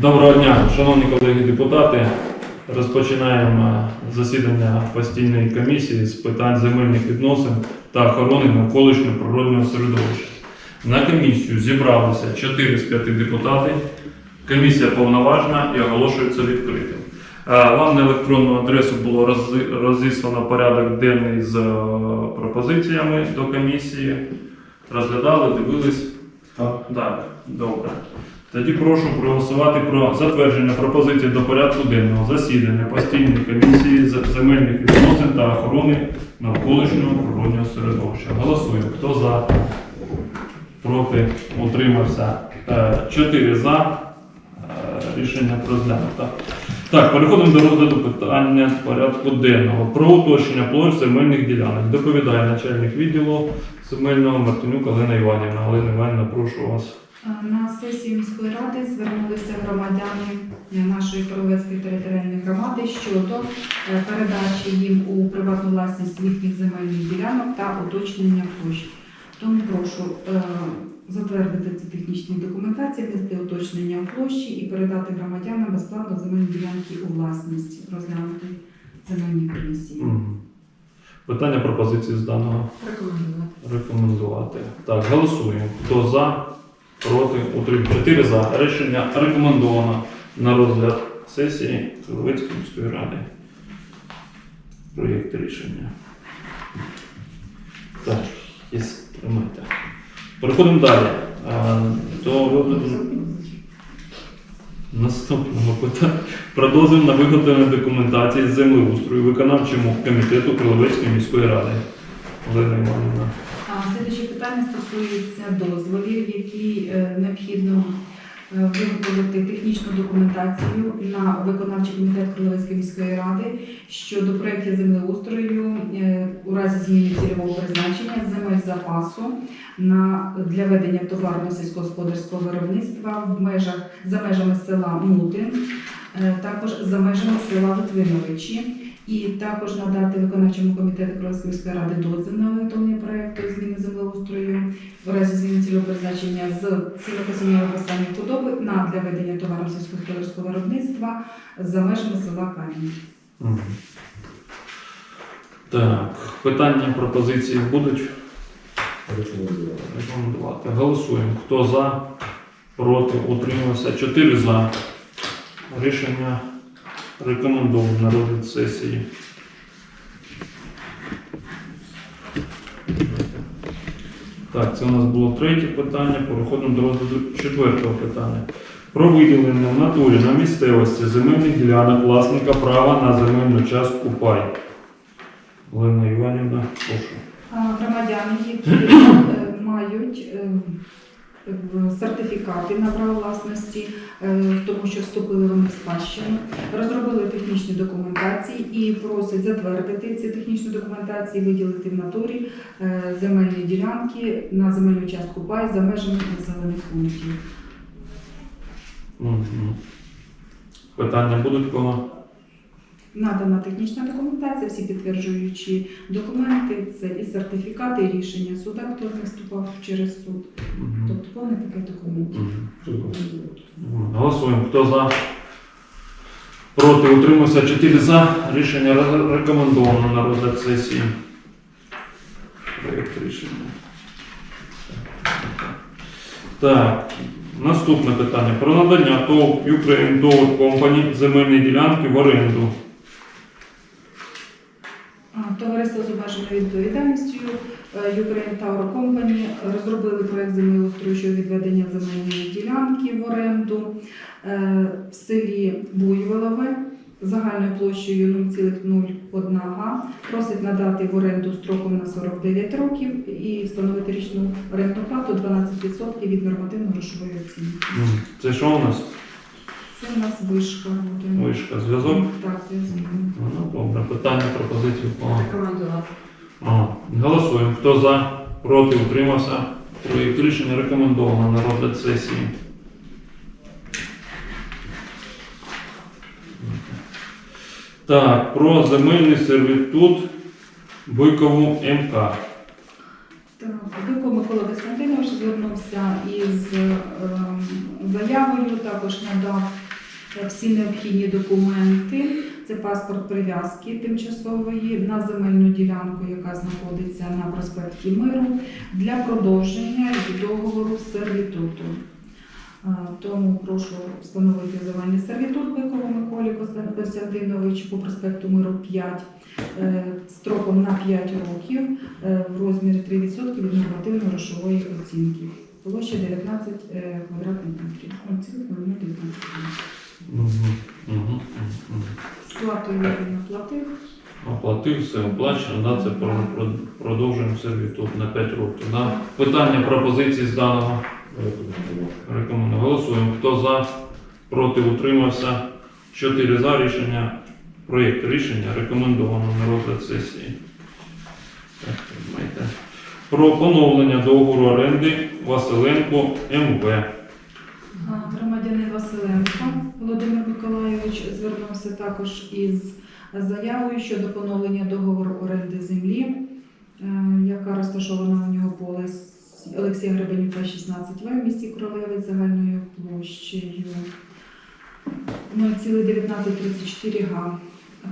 Доброго дня, шановні колеги депутати. Розпочинаємо засідання постійної комісії з питань земельних відносин та охорони навколишнього природнього середовища. На комісію зібралися 4 з 5 депутатів. Комісія повноважна і оголошується відкритим. Е, Вам на електронну адресу було розіслано порядок денний з е, пропозиціями до комісії. Розглядали, дивились. Так. Так, добре. Тоді прошу проголосувати про затвердження пропозицій до порядку денного засідання постійної комісії земельних відносин та охорони навколишнього природнього середовища. Голосуємо. Хто за? Проти? Утримався? Е, Чотири за. Е, Рішення розглянуто. Так, переходимо до розгляду питання порядку денного. Про уточнення площ земельних ділянок. Доповідає начальник відділу земельного Мартинюк Олена Іванівна. Олена Іванівна, прошу вас. На сесії міської ради звернулися громадяни нашої Кровецької територіальної громади щодо е, передачі їм у приватну власність їхніх земельних ділянок та уточнення площ. Тому прошу е, затвердити ці технічні документації, внести уточнення площі і передати громадянам безплатно земельні ділянки у власність, розглянути земельні комісії. Питання пропозиції з даного Рекомендувати. рекомендувати. Так, голосуємо. Хто за, проти, утримує. Чотири за. Рішення рекомендовано на розгляд сесії Кривицької міської ради. Проєкт рішення. Так, є тримайте. Переходимо далі. До наступного питання. Про дозвіл на виготовлення документації з землеустрою виконавчому комітету Кривицької міської ради. Олена Іванівна. Питання стосується дозволів, які е, необхідно е, виготовити технічну документацію на виконавчий комітет Кривицької міської ради щодо проєктів землеустрою е, у разі зміни цільового призначення земель запасу на для ведення товарно сільськогосподарського виробництва в межах за межами села Мутин, також за межами села Литвиновичі. І також надати виконавчому комітету Кривської міської ради дозвіл на виготовлення проекту зміни землеустрою в разі зміни цільового призначення з сілокосіння виписання худоби на для ведення товаром сільськогосподарського виробництва за межами села Камінь. Мгм. Так, питання пропозиції будуть рекомендувати. Голосуємо. Хто за, проти, утримався. Чотири за. Рішення рекомендовано на сесії. Так, це у нас було третє питання. Переходимо до розгляду четвертого питання. Про виділення в натурі на місцевості земельних ділянок власника права на земельну частку пай. Олена Іванівна, прошу. Громадяни, які е, мають е, в- сертифікати на право власності, е, тому що вступили вони в спадщину, розробили технічні документації і просять затвердити ці технічні документації, виділити в натурі е, земельні ділянки на земельну частку пай за межами населених пунктів. Питання будуть кого? Надана технічна документація, всі підтверджуючі документи, це і сертифікати, і рішення суда, хто не вступав через суд. Тобто повний такий документ. Мгм. Мгм. Голосуємо. Хто за? Проти утримався 4 за. Рішення ре- рекомендовано на розгляд сесії. Проєкт рішення. Так, наступне питання. Про надання ТОВ Ukraine Tower Company земельної ділянки в оренду. А, Товариство з обмеженою відповідальністю е, Ukraine Tower Company розробили проект землеустрою щодо відведення земельної ділянки в оренду е, в селі Буйволове загальною площею 0,01 га. Просить надати в оренду строком на 49 років і встановити річну орендну плату 12% від нормативно-грошової оцінки. Це що у нас? Це у нас вишка. Вишка. Зв'язок? Так, зв'язок. Ну, добре. Питання, пропозиції в? Рекомендувати. Голосуємо. Хто за, проти, утримався. Проєкт рішення рекомендовано на розгляд сесії. Так, про земельний сервітут Бикову МК. Так, Бико Микола Костянтинович звернувся із ем, заявою, також надав е, всі необхідні документи. Це паспорт прив'язки тимчасової на земельну ділянку, яка знаходиться на проспекті Миру, для продовження договору сервітуту. Тому прошу встановити завання сервітут Бикову Миколі Костя- Костянтиновичу по проспекту Миру 5 е, строком на 5 років е, в розмірі 3% від нормативної грошової оцінки. Площа 19 е, квадратних метрів. Ну, 19 метрів. Мгм. Він оплатив. Оплатив, все оплачено, да, це про- про- продовжуємо сервітут на 5 років. Да. Питання пропозиції з даного рекомендую. Голосуємо. Хто за, проти, утримався. 4 за рішення. Проєкт рішення рекомендовано на розгляд сесії. Так. Про поновлення договору оренди Василенко МВ. А, Громадянин Василенко звернувся також із заявою щодо поновлення договору оренди землі, е, яка розташована у нього по Олес- Олексія Гребенюка 16В в місті Королевець загальною площею 0,1934 га.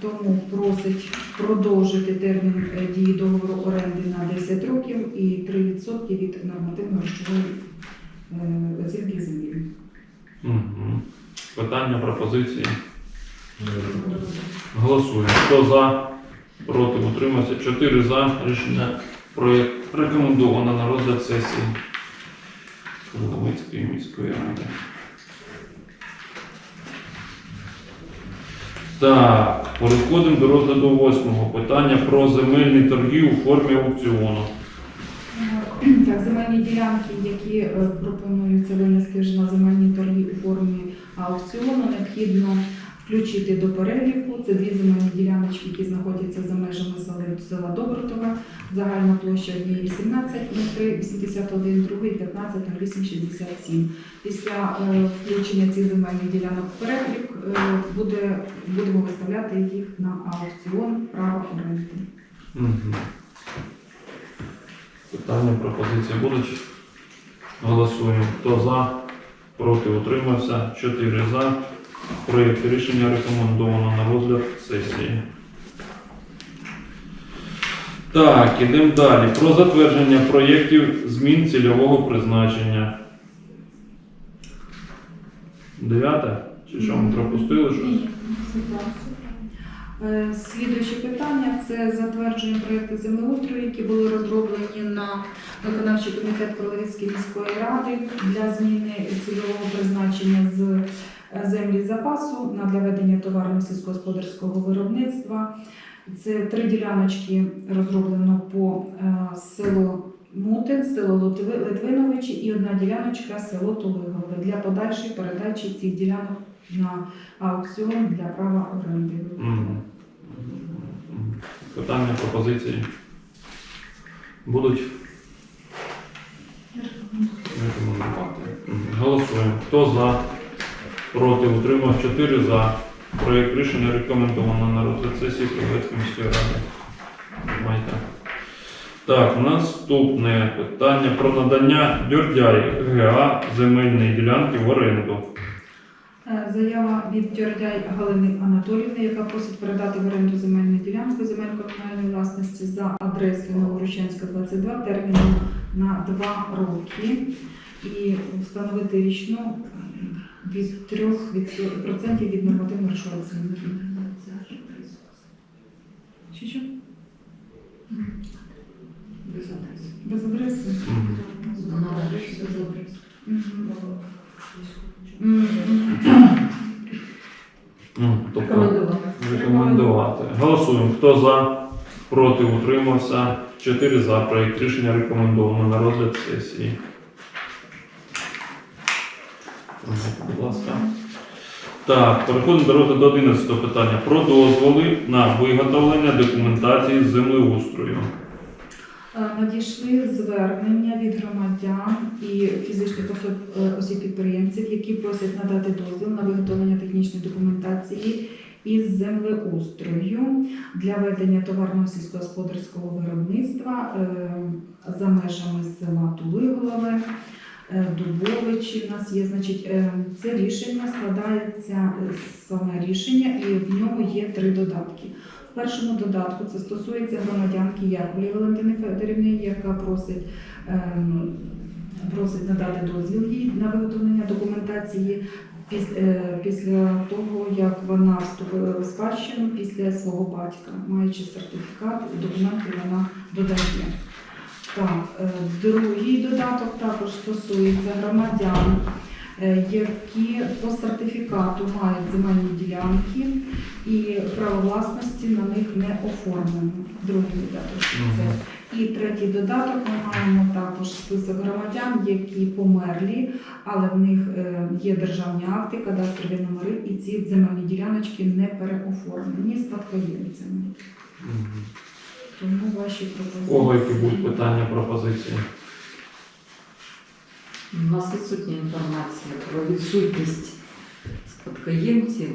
Тому просить продовжити термін е, дії договору оренди на 10 років і 3% від нормативно-грошової е, оцінки землі. Мгм. Питання, пропозиції. Голосуємо. Хто за, проти, утримався. 4 за. Рішення проєкт рекомендовано на розгляд сесії Кроловицької міської ради. Так, переходимо до розгляду восьмого питання про земельні торги у формі аукціону. Так, земельні ділянки, які е, пропонуються винести ж на земельні торги у формі аукціону, необхідно включити до переліку. Це дві земельні діляночки, які знаходяться за межами села, Добротова. Загальна площа однієї 18 метри 81, другої 15 67. Після е, включення цих земельних ділянок в перелік е, буде, будемо виставляти їх на аукціон права оренди. Питання, пропозиції будуть? Голосуємо. Хто за? Проти утримався. 4 за. Проєкт рішення рекомендовано на розгляд сесії. Так, ідемо далі. Про затвердження проєктів змін цільового призначення. Дев'яте? Чи що ми пропустили щось? Е, Слідуюче питання це затвердження проєкту землеустрою, які були розроблені на виконавчий комітет Кролевицької міської ради для зміни цільового призначення з землі запасу на для ведення товарно сільськогосподарського виробництва. Це три діляночки розроблено по е, селу Мутин, село Литви- Литвиновичі і одна діляночка село Тулигове для подальшої передачі цих ділянок на аукціон для права оренди. Питання, пропозиції будуть рекомендувати. Голосуємо. Хто за? Проти утримав 4 за. Проєкт рішення рекомендовано на розгляд сесії Кривецької міської ради. Майте. Так, наступне питання про надання Дьордяй ГА земельної ділянки в оренду. Е, Заява від Дьордяй Галини Анатоліївни, яка просить передати в оренду земельну ділянку земель комунальної власності за адресою Новоручанська 22 терміном на 2 роки і встановити річну від 3% від нормативної грошової оцінки. Що що? Без адреси? Мгм. Мгм. Мгм. Ну, тобто Рекомендувати. Голосуємо. Хто за, проти, утримався. 4 за. Проєкт рішення рекомендовано на розгляд сесії. Будь ласка. Так, переходимо до розгляду 11 питання. Про дозволи на виготовлення документації з землеустрою. Е, Надійшли звернення від громадян і фізичних е, осіб-підприємців, які просять надати дозвіл на виготовлення технічної документації із землеустрою для ведення товарного сільськогосподарського виробництва е, за межами села Тулиголове. Е, Дубовичі. У нас є, значить, е, це рішення складається е, саме рішення, і в ньому є три додатки. В першому додатку це стосується громадянки Яковлі Валентини Федорівни, яка просить. ем, Просить надати дозвіл їй на виготовлення документації після, після того, як вона вступила в спадщину після свого батька, маючи сертифікат, документи вона додає. Так, е, другий додаток також стосується громадян, е, які по сертифікату мають земельні ділянки і право власності на них не оформлено. Другий додаток це. І третій додаток ми маємо також список громадян, які померлі, але в них е, є державні акти, кадастрові номери, і ці земельні діляночки не переоформлені спадкоємцями. Мгм. Тому ваші У Кого які будуть питання, пропозиції? У нас відсутня інформація про відсутність спадкоємців.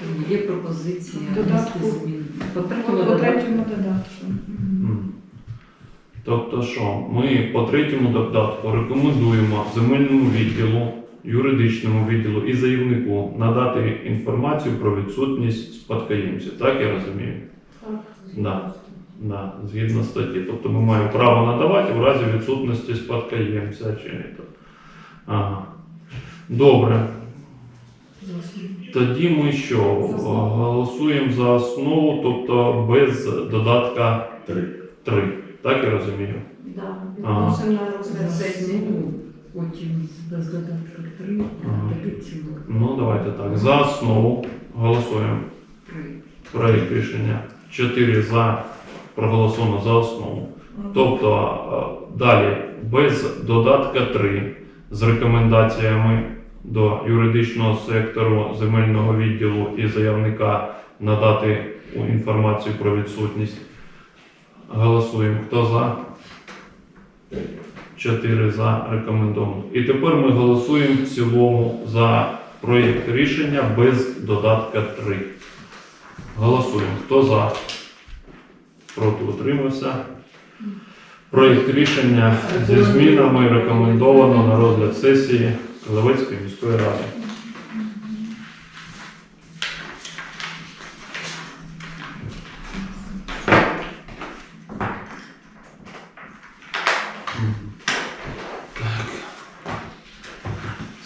Тому Є пропозиція Додатку. внести змін. По третьому по додатку. третьому додатку. Мгм. Тобто що, ми по третьому додатку рекомендуємо земельному відділу, юридичному відділу і заявнику надати інформацію про відсутність спадкоємців. Так я розумію? Да. Да, згідно статті. Тобто ми маємо право надавати в разі відсутності спадкоємця чи то. Ага. Добре. Тоді ми що? Голосуємо за основу, тобто без додатка Три. 3. Так я розумію? Да, Ага. відносимо на розгляд сесії. Потім без додатка три, Ага. а Ну, давайте так. За основу голосуємо. три. Проект рішення 4 за проголосовано за основу. Тобто е, далі без додатка 3 з рекомендаціями до юридичного сектору земельного відділу і заявника надати інформацію про відсутність. Голосуємо. Хто за? 4 за рекомендовано. І тепер ми голосуємо в цілому за проєкт рішення без додатка 3. Голосуємо. Хто за? Проти утримався. Проєкт рішення зі змінами рекомендовано на розгляд сесії Левецької міської ради.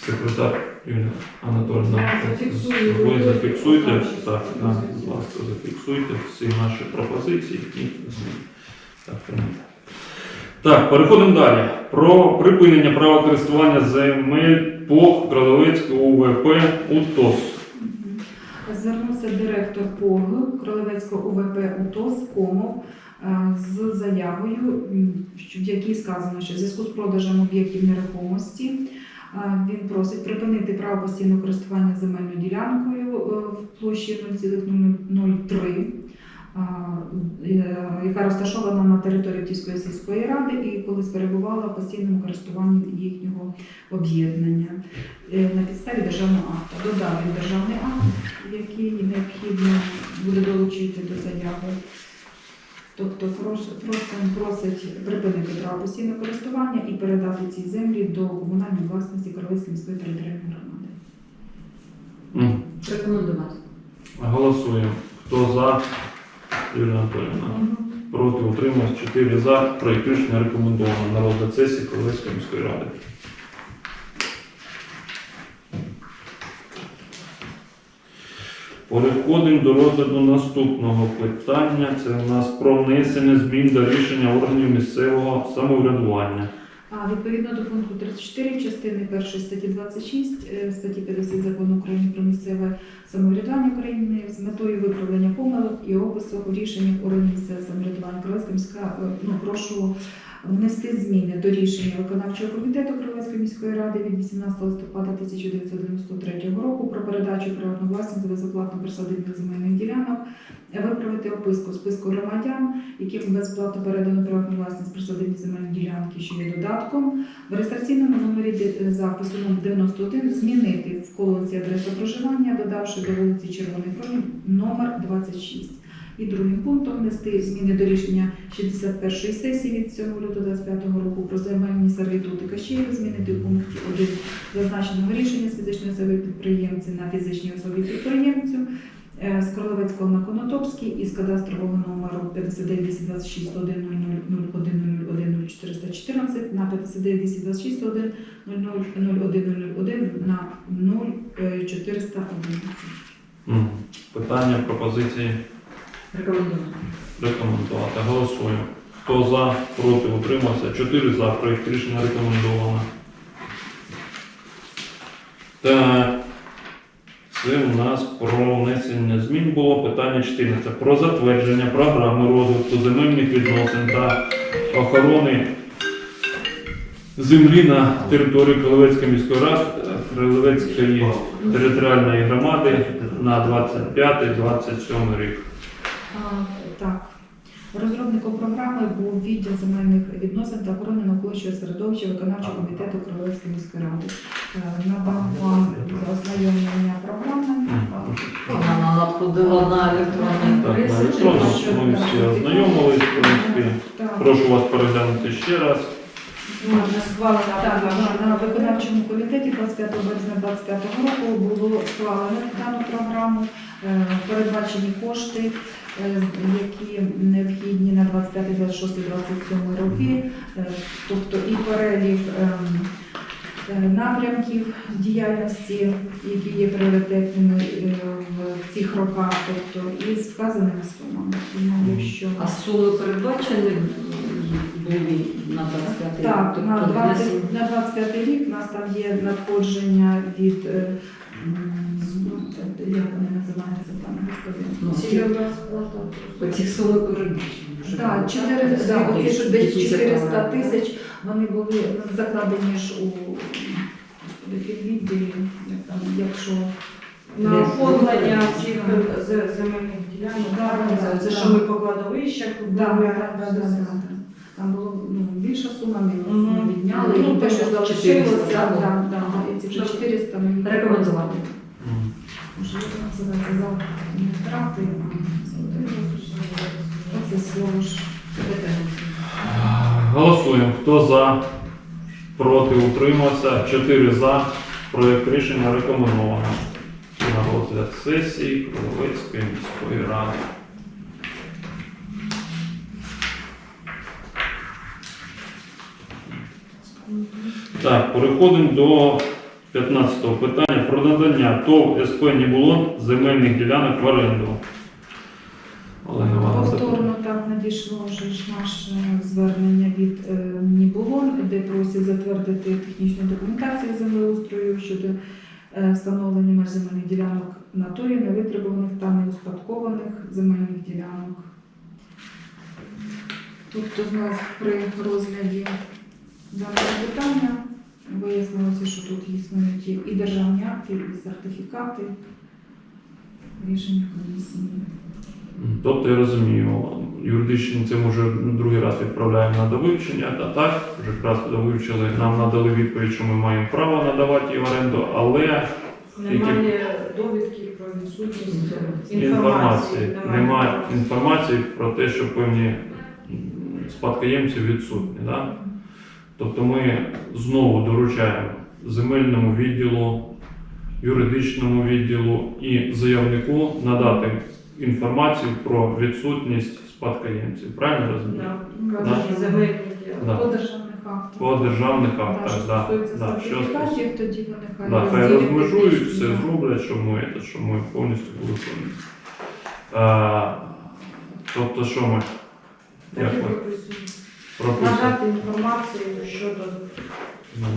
Секретар Юлія зафіксую. ви зафіксуйте, так, будь ласка, зафіксуйте всі наші пропозиції і. Так. Так, переходимо далі. Про припинення права користування земель по Кроловецькому УВП УТОС. Звернувся директор ПОГ Кролевецького УВП УТОС Комов е, з заявою, в якій сказано, що в зв'язку з продажем об'єктів нерухомості він просить припинити право постійного користування земельною ділянкою е, в площі 0,003, е, е, яка розташована на території Тівської сільської ради і колись перебувала в постійному користуванні їхнього об'єднання е, на підставі державного акту. Додав він державний акт, який необхідно буде долучити до заяви. Тобто просим, просить припинити право постійного користування і передати ці землі до комунальної власності Королевської міської територіальної громади. М. Рекомендувати. Голосуємо. Хто за? Юлія Анатолійовна. Проти утрималось 4 за. Проєкт рішення рекомендовано на розгляд сесії Кролевської міської ради. Переходимо до розгляду наступного питання. Це у нас про внесення змін до рішення органів місцевого самоврядування. А відповідно до пункту 34 частини 1 статті 26 е, статті 50 закону України про місцеве самоврядування України з метою виправлення помилок і опису у рішеннях органів місцевого самоврядування Кролевська міська е, ну, прошу внести зміни до рішення виконавчого комітету Кролевської міської ради від 18 листопада 1993 року про передачу приватну власність безоплатно присадибних земельних ділянок, виправити описку списку громадян, яким безплатно передано приватну власність присадибні земельні ділянки, що є додатком. В реєстраційному номері де- запису номер 91 змінити в колонці адреса проживання, додавши до вулиці Червоний Промінь номер 26. І другим пунктом внести зміни до рішення 61-ї сесії від 7 лютого 25 року про земельні сервітути Кащеєва, змінити в пункті 1 зазначеного рішення з фізичної особи підприємці на фізичній особі підприємцю е, з Королевецького на Конотопський із кадастрового номеру 59 1 на 59 1 на 0411. Питання, пропозиції Рекомендую. рекомендувати. Голосуємо. Хто за, проти, утримався? 4 за. Проєкт рішення рекомендовано. Так. Це у нас про внесення змін було питання 14. Про затвердження програми розвитку земельних відносин та охорони землі на території Крилевецької міської ради, Крилевецької територіальної громади на 25-27 рік. Так. Розробником програми був відділ земельних відносин та охорони навколишнього середовища виконавчого комітету Королевської міської ради. Е, Надам вам ознайомлення програми. Вона подала на електронний електронну ми всі ознайомились, в принципі. Прошу вас переглянути ще раз. Так, на- на виконавчому комітеті 25 березня 2025 року було схвалено дану програму, Е, передбачені кошти, які необхідні на 25, 26, 27 роки, Е, тобто і перелік е, напрямків діяльності, які є пріоритетними е, в цих роках, тобто і з вказаними сумами. Тому якщо А суми передбачені були на 25 рік? Так, Тобто на 20, на 25 рік у нас там є надходження від, е, ну, як вони називаються Ну, господи. Оці суми вже. Так, 4, да, оці що десь 400 тисяч, вони були закладені ж у там, якщо На оформлення всіх е, земельних ділянок. Да, так, да, це да. що ми по кладовищах Да, да, вбиваємо, да, все да, це. да. Там було ну, більша сума, ми відняли, Ну, і те, що 400, залишилося, да, да, да. да, і ці вже 400 ми їх Рекомендувати. Можливо, називається за втрати. Оце слово ж. Голосуємо. Хто за, проти, утримався? 4 за. Проєкт рішення рекомендовано. На розгляд сесії Криловецької міської ради. Так, переходимо до 15-го питання про надання ТОВ СП Нібулон земельних ділянок в оренду. Олена Івановна, Повторно так надійшло вже ж наше звернення від е, Нібулон, де просять затвердити технічну документацію землеустрою щодо е, встановлення меж земельних ділянок на торі невитребуваних та неуспадкованих земельних ділянок. Тобто знов при розгляді даного питання вияснилося, що тут існують і- державні акти, і сертифікати рішення комісії. Тобто я розумію, юридичні це ми вже другий раз відправляємо на довивчення, та так, вже якраз довивчили, нам надали відповідь, що ми маємо право надавати її в оренду, але Немає довідки про відсутність інформації, інформації. немає інформації про те, що певні спадкоємці відсутні. Да? Тобто ми знову доручаємо земельному відділу, юридичному відділу і заявнику надати інформацію про відсутність спадкоємців. Правильно розумію? Да, земельних ділянок. Да. По державних актах. По державних актах, що да, да, що тоді вони хай Да, хай розмежують, все зроблять, щоб ми, це, щоб ми повністю були повні. Тобто, що ми Так Надати інформацію щодо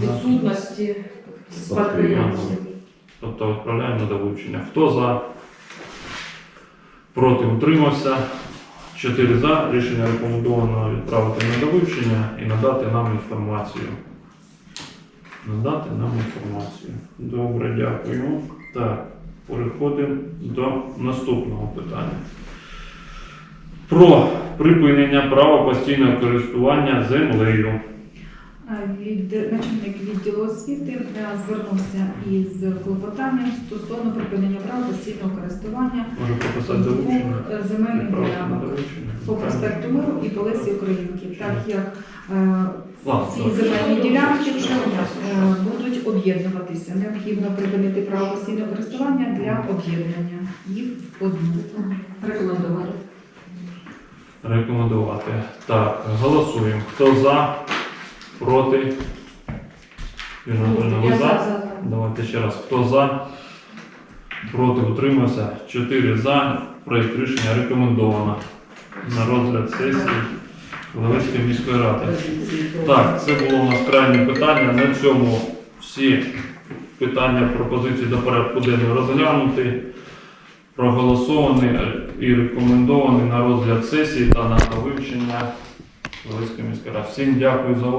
відсутності спадкоємців. Тобто відправляємо на довивчення. Хто за? Проти утримався. 4 за. Рішення рекомендовано відправити на довивчення і надати нам інформацію. Надати нам інформацію. Добре, дякую. Так, переходимо до наступного питання. Про припинення права постійного користування землею. Від начальник відділу освіти е, звернувся із клопотанням стосовно припинення права постійного користування Може прописати двох е, земельних ділянок по проспекту Миру і по Лесі Українки, так як е, ці земельні ділянки вже будуть об'єднуватися. Необхідно припинити право постійного користування для об'єднання їх в одну. Рекомендувати. Рекомендувати. Так, голосуємо. Хто за? Проти? Вірно, Анатоліївна, ви за. Давайте ще раз. Хто за? Проти утримався. Чотири за. Проєкт рішення рекомендовано на розгляд сесії Левецької міської ради. Так, це було у нас крайнє питання. На цьому всі питання пропозиції до порядку денного розглянуті, проголосовані і рекомендований на розгляд сесії та на вивчення Левецької міської. Всім дякую за увагу.